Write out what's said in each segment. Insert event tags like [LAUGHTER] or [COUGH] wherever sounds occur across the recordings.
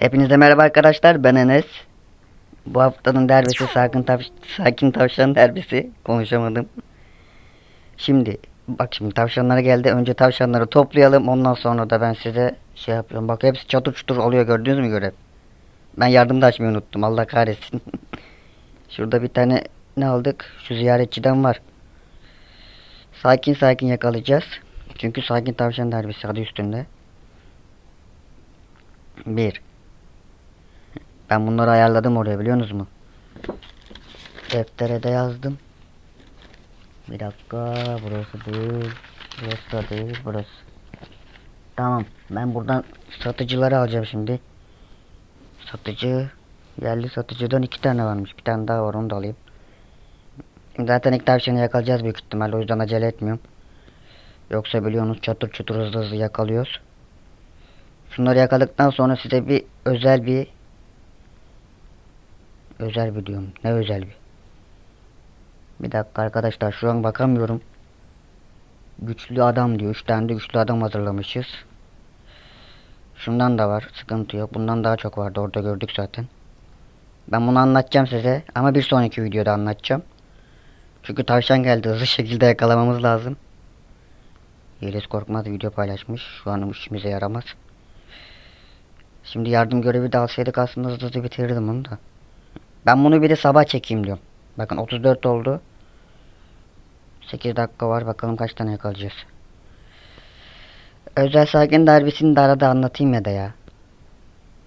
Hepinize merhaba arkadaşlar ben Enes. Bu haftanın derbisi sakin, tav sakin tavşan derbisi. Konuşamadım. Şimdi bak şimdi tavşanlara geldi. Önce tavşanları toplayalım. Ondan sonra da ben size şey yapıyorum. Bak hepsi çatır çutur oluyor gördünüz mü görev. Ben yardım da açmayı unuttum. Allah kahretsin. [LAUGHS] Şurada bir tane ne aldık? Şu ziyaretçiden var. Sakin sakin yakalayacağız. Çünkü sakin tavşan derbisi adı üstünde. Bir. Ben bunları ayarladım oraya biliyorsunuz mu? Deftere de yazdım. Bir dakika burası değil. Burası da değil burası. Tamam ben buradan satıcıları alacağım şimdi. Satıcı yerli satıcıdan iki tane varmış. Bir tane daha var onu da alayım. Zaten ilk tavşanı yakalayacağız büyük ihtimalle o yüzden acele etmiyorum. Yoksa biliyorsunuz çatır çutur hızlı hızlı yakalıyoruz. Şunları yakaladıktan sonra size bir özel bir özel bir diyorum. Ne özel bir? Bir dakika arkadaşlar şu an bakamıyorum. Güçlü adam diyor. Üç tane de güçlü adam hazırlamışız. Şundan da var. Sıkıntı yok. Bundan daha çok vardı. Orada gördük zaten. Ben bunu anlatacağım size. Ama bir sonraki videoda anlatacağım. Çünkü tavşan geldi. Hızlı şekilde yakalamamız lazım. Yeliz Korkmaz video paylaşmış. Şu an işimize yaramaz. Şimdi yardım görevi de alsaydık aslında hızlı hızlı bitirirdim onu da. Ben bunu bir de sabah çekeyim diyorum. Bakın 34 oldu. 8 dakika var. Bakalım kaç tane yakalayacağız. Özel sakin derbisini de arada anlatayım ya da ya.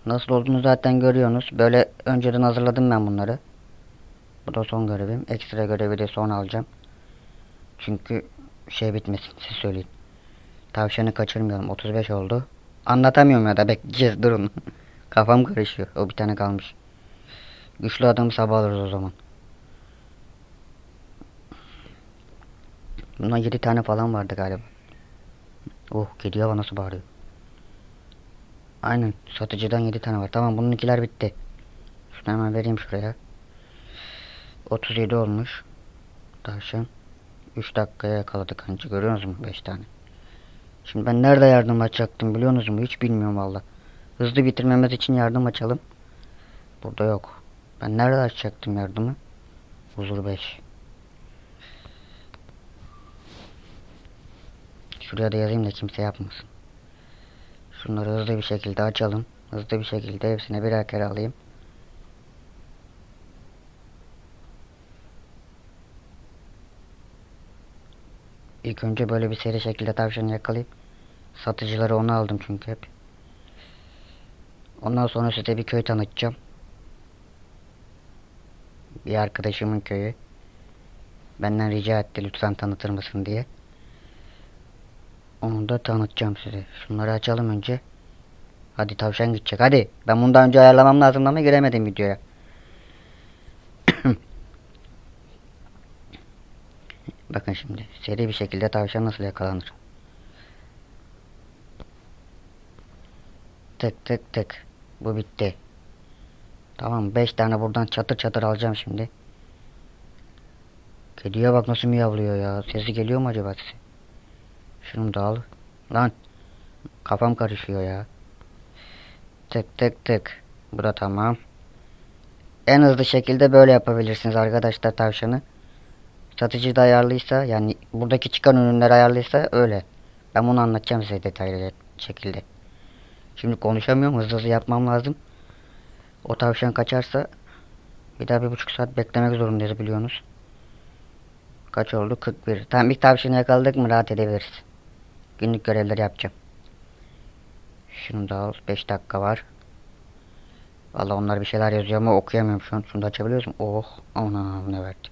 Nasıl olduğunu zaten görüyorsunuz. Böyle önceden hazırladım ben bunları. Bu da son görevim. Ekstra görevi de son alacağım. Çünkü şey bitmesin siz söyleyin. Tavşanı kaçırmayalım. 35 oldu. Anlatamıyorum ya da bekleyeceğiz durun. [LAUGHS] Kafam karışıyor. O bir tane kalmış. Güçlü adamı sabah alırız o zaman. Bundan 7 tane falan vardı galiba. Oh kedi hava nasıl bağırıyor. Aynen satıcıdan 7 tane var. Tamam bununkiler bitti. Şunu hemen vereyim şuraya. 37 olmuş. Tavşan. 3 dakikaya yakaladık anca görüyorsunuz mu 5 tane. Şimdi ben nerede yardım açacaktım biliyor musunuz? Hiç bilmiyorum valla. Hızlı bitirmemiz için yardım açalım. Burada yok. Ben nerede açacaktım yardımı? Huzur 5. Şuraya da yazayım da kimse yapmasın. Şunları hızlı bir şekilde açalım. Hızlı bir şekilde hepsine birer kere alayım. İlk önce böyle bir seri şekilde tavşanı yakalayıp satıcıları onu aldım çünkü hep. Ondan sonra size bir köy tanıtacağım. Bir arkadaşımın köyü. Benden rica etti lütfen tanıtır mısın diye. Onu da tanıtacağım size. Şunları açalım önce. Hadi tavşan gidecek hadi. Ben bundan önce ayarlamam lazım ama giremedim videoya. [COUGHS] Bakın şimdi seri bir şekilde tavşan nasıl yakalanır. Tık tık tık. Bu bitti. Tamam 5 tane buradan çatır çatır alacağım şimdi. Kediye bak nasıl miyavlıyor ya. Sesi geliyor mu acaba size? Şunu da al. Lan. Kafam karışıyor ya. Tık tık tık. Bu da tamam. En hızlı şekilde böyle yapabilirsiniz arkadaşlar tavşanı. Satıcı da ayarlıysa yani buradaki çıkan ürünler ayarlıysa öyle. Ben bunu anlatacağım size detaylı şekilde. Şimdi konuşamıyorum hızlı hızlı yapmam lazım. O tavşan kaçarsa bir daha bir buçuk saat beklemek zorundayız biliyorsunuz. Kaç oldu? 41. Tamam ilk tavşanı yakaladık mı rahat edebiliriz. Günlük görevleri yapacağım. Şunu da al. 5 dakika var. Vallahi onlar bir şeyler yazıyor ama okuyamıyorum şu an. Şunu da açabiliyoruz mu? Oh. Ana ne verdi.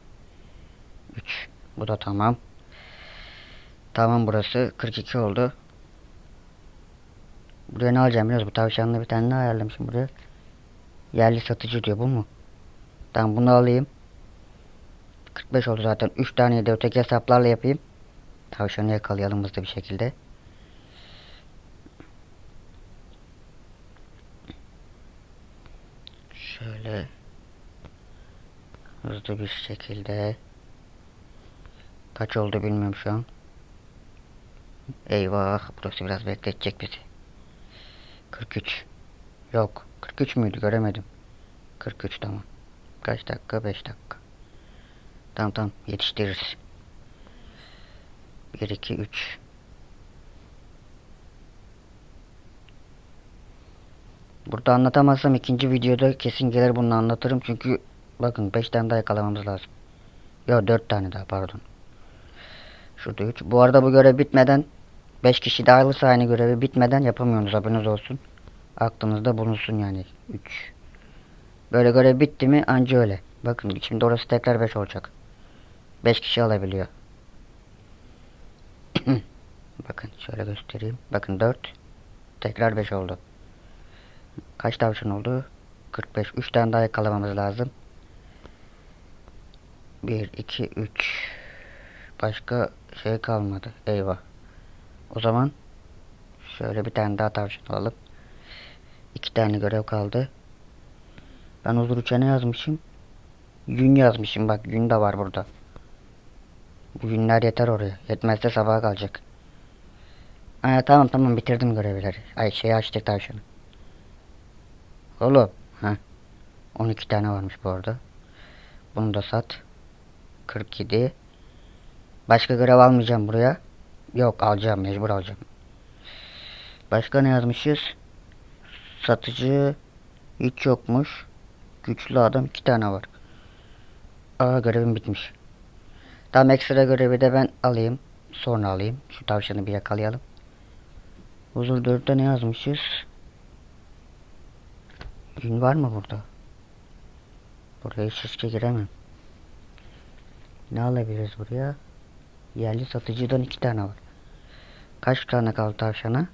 3. Bu da tamam. Tamam burası. 42 oldu. Buraya ne alacağım biliyor musun? Bu tavşanla bir tane ne ayarlamışım buraya. Yerli satıcı diyor bu mu? Tamam bunu alayım. 45 oldu zaten. 3 tane de öteki hesaplarla yapayım. Tavşanı yakalayalım hızlı bir şekilde. Şöyle hızlı bir şekilde kaç oldu bilmiyorum şu an. Eyvah burası biraz bekletecek bizi. 43 yok 43 müydü göremedim. 43 tamam. Kaç dakika? 5 dakika. Tamam tamam yetiştiririz. 1 2 3 Burada anlatamazsam ikinci videoda kesin gelir bunu anlatırım çünkü bakın 5 tane daha yakalamamız lazım. Yok 4 tane daha pardon. Şurada 3. Bu arada bu görev bitmeden 5 kişi daha alırsa aynı görevi bitmeden yapamıyorsunuz haberiniz olsun. Aklınızda bulunsun yani 3. Böyle görev bitti mi anca öyle. Bakın şimdi orası tekrar 5 olacak. 5 kişi alabiliyor. [CLEARS THROAT] Bakın şöyle göstereyim. Bakın 4. Tekrar 5 oldu. Kaç tavşan oldu? 45. 3 tane daha yakalamamız lazım. 1, 2, 3. Başka şey kalmadı. Eyvah. O zaman şöyle bir tane daha tavşan alalım. 2 tane görev kaldı. Ben huzur uçağına yazmışım. Yün yazmışım. Bak yün de var burada. Bu yünler yeter oraya. Yetmezse sabaha kalacak. Aa, tamam tamam bitirdim görevleri. Ay şeyi açtık tavşanı. Oğlum. Ha. 12 tane varmış bu arada. Bunu da sat. 47. Başka görev almayacağım buraya. Yok alacağım mecbur alacağım. Başka ne yazmışız? Satıcı hiç yokmuş. Güçlü adam iki tane var. Aa görevim bitmiş. Tam ekstra görevi de ben alayım. Sonra alayım. Şu tavşanı bir yakalayalım. Huzur 4'te ne yazmışız? Gün var mı burada? Buraya hiç riske giremem. Ne alabiliriz buraya? Yerli satıcıdan iki tane var. Kaç tane kaldı tavşana?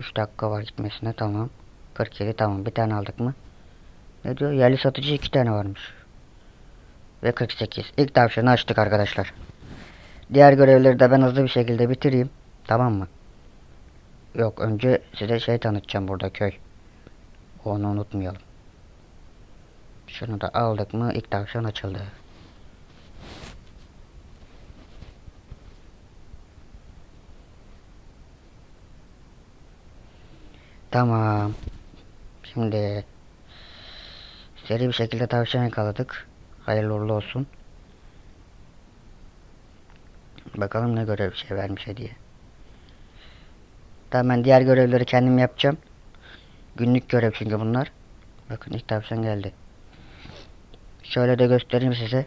3 dakika var gitmesine tamam. 47 tamam bir tane aldık mı? Ne diyor? Yerli satıcı iki tane varmış. Ve 48. İlk tavşanı açtık arkadaşlar. Diğer görevleri de ben hızlı bir şekilde bitireyim. Tamam mı? Yok önce size şey tanıtacağım burada köy. Onu unutmayalım. Şunu da aldık mı ilk tavşan açıldı. Tamam. Şimdi seri bir şekilde tavşan yakaladık. Hayırlı uğurlu olsun. Bakalım ne görev şey vermiş diye. Tamam ben diğer görevleri kendim yapacağım. Günlük görev çünkü bunlar. Bakın ilk tavşan geldi. Şöyle de göstereyim size.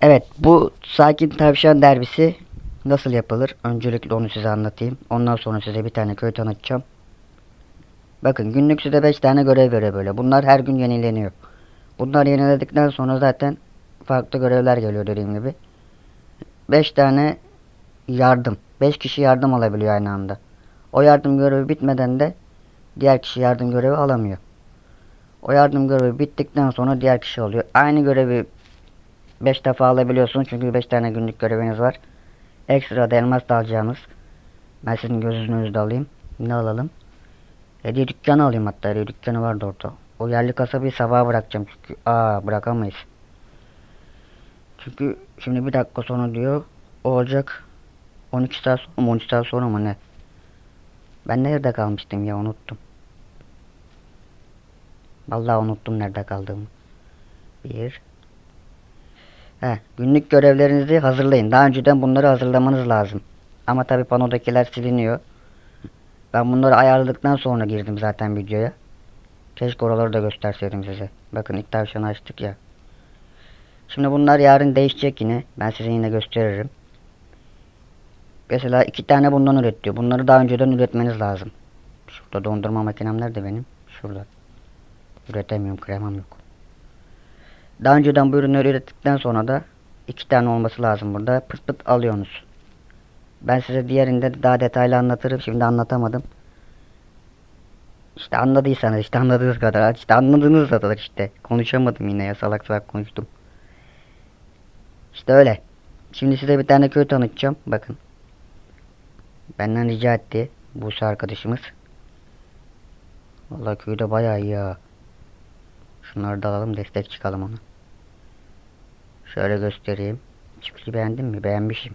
Evet bu sakin tavşan derbisi nasıl yapılır? Öncelikle onu size anlatayım. Ondan sonra size bir tane köy tanıtacağım. Bakın günlük size 5 tane görev veriyor böyle. Bunlar her gün yenileniyor. Bunlar yeniledikten sonra zaten farklı görevler geliyor dediğim gibi. 5 tane yardım. 5 kişi yardım alabiliyor aynı anda. O yardım görevi bitmeden de diğer kişi yardım görevi alamıyor. O yardım görevi bittikten sonra diğer kişi alıyor. Aynı görevi 5 defa alabiliyorsunuz çünkü 5 tane günlük göreviniz var. Ekstra da elmas da alacağınız. Ben sizin gözünüzü de alayım. Ne alalım? Hediye dükkanı alayım hatta. Hediye dükkanı vardı orada. O yerli kasabayı sabaha bırakacağım çünkü. Aa bırakamayız. Çünkü şimdi bir dakika sonra diyor. O olacak. 12 saat sonra mı 13 saat sonra mı ne? Ben nerede kalmıştım ya unuttum. Vallahi unuttum nerede kaldığımı. Bir. He, günlük görevlerinizi hazırlayın. Daha önceden bunları hazırlamanız lazım. Ama tabi panodakiler siliniyor. Ben bunları ayarladıktan sonra girdim zaten videoya. Keşke oraları da gösterseydim size. Bakın ilk tavşanı açtık ya. Şimdi bunlar yarın değişecek yine. Ben size yine gösteririm. Mesela iki tane bundan üretiyor. Bunları daha önceden üretmeniz lazım. Şurada dondurma makinem nerede benim? Şurada. Üretemiyorum. Kremam yok. Daha önceden bu ürünleri ürettikten sonra da iki tane olması lazım burada. Pıt pıt alıyorsunuz. Ben size diğerinde daha detaylı anlatırım. Şimdi anlatamadım. İşte anladıysanız işte anladığınız kadar. İşte anladığınız kadar işte. Konuşamadım yine ya salak salak konuştum. İşte öyle. Şimdi size bir tane köy tanıtacağım. Bakın. Benden rica etti. Buse arkadaşımız. Vallahi köyde bayağı iyi ya. Şunları da alalım destek çıkalım ona. Şöyle göstereyim. Çiftliği beğendin mi? Beğenmişim.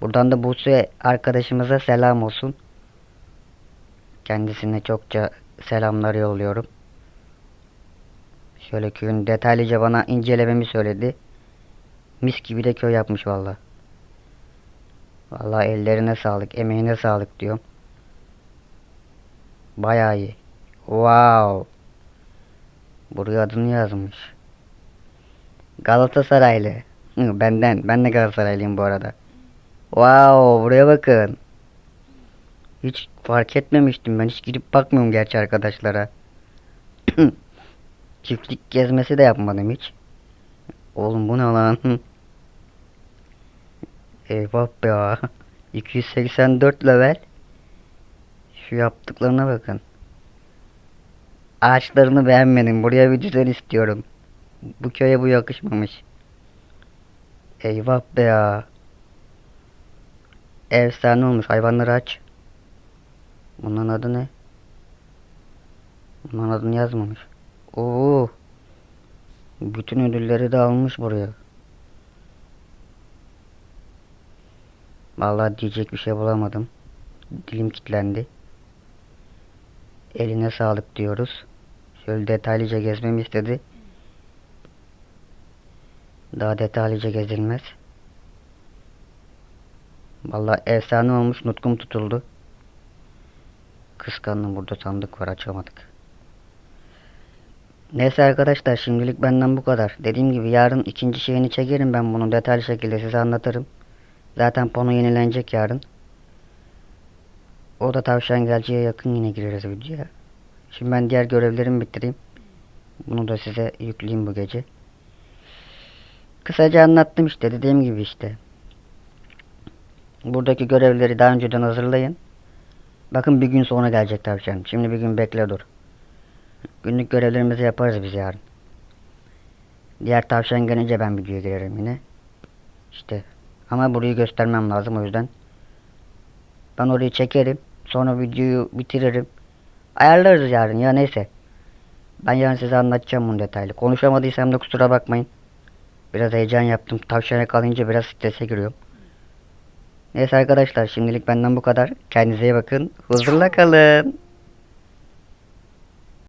Buradan da Buse arkadaşımıza selam olsun. Kendisine çokça selamlar yolluyorum. Şöyle köyün detaylıca bana incelememi söyledi. Mis gibi de köy yapmış valla. Valla ellerine sağlık, emeğine sağlık diyorum. Bayağı iyi. Wow. Buraya adını yazmış. Galatasaraylı. Benden. Ben de Galatasaraylıyım bu arada. Wow, buraya bakın. Hiç fark etmemiştim ben. Hiç girip bakmıyorum gerçi arkadaşlara. [CLEARS THROAT] Çiftlik gezmesi de yapmadım hiç. Oğlum bu ne lan? [LAUGHS] Eyvah be [LAUGHS] ya. 284 level. Şu yaptıklarına bakın. Ağaçlarını beğenmedim. Buraya bir düzen istiyorum. Bu köye bu yakışmamış. Eyvah be ya. Efsane olmuş. Hayvanları aç. Bunun adı ne? Bunun adını yazmamış. Oo. Bütün ödülleri de almış buraya. Vallahi diyecek bir şey bulamadım. Dilim kilitlendi. Eline sağlık diyoruz. Şöyle detaylıca gezmemi istedi. Daha detaylıca gezilmez. Vallahi efsane olmuş nutkum tutuldu. Kıskandım burada sandık var açamadık. Neyse arkadaşlar şimdilik benden bu kadar. Dediğim gibi yarın ikinci şeyini çekerim ben bunu detaylı şekilde size anlatırım. Zaten pano yenilenecek yarın. O da tavşan geleceğe yakın yine gireriz videoya. Şimdi ben diğer görevlerimi bitireyim. Bunu da size yükleyeyim bu gece. Kısaca anlattım işte dediğim gibi işte. Buradaki görevleri daha önceden hazırlayın. Bakın bir gün sonra gelecek tavşan. Şimdi bir gün bekle dur. Günlük görevlerimizi yaparız biz yarın. Diğer tavşan gelince ben videoya girerim yine. İşte. Ama burayı göstermem lazım o yüzden. Ben orayı çekerim. Sonra videoyu bitiririm. Ayarlarız yarın ya neyse. Ben yarın size anlatacağım bunu detaylı. Konuşamadıysam da kusura bakmayın. Biraz heyecan yaptım. Tavşana kalınca biraz strese giriyorum. Neyse arkadaşlar şimdilik benden bu kadar. Kendinize iyi bakın. Huzurla kalın.